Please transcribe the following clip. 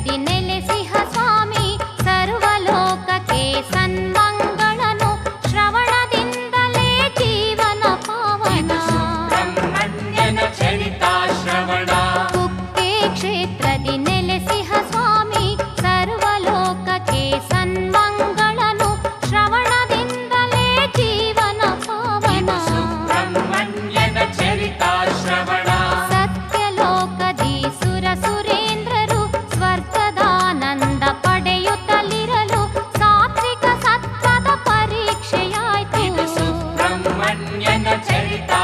ನೆಮ್ಮದಿ ನೆಲೆಸಿಹ ಸ್ವಾಮಿ ಸರ್ವಲೋಕಕ್ಕೆ ಸನ್ಮಂಗಳನು ಶ್ರವಣದಿಂದಲೇ ಜೀವನ ಪಾವನ. ಚರಿತಾ ಶ್ರವಣ ಕುಕ್ಕೆ ಕ್ಷೇತ್ರದಿ అన్యన చరిత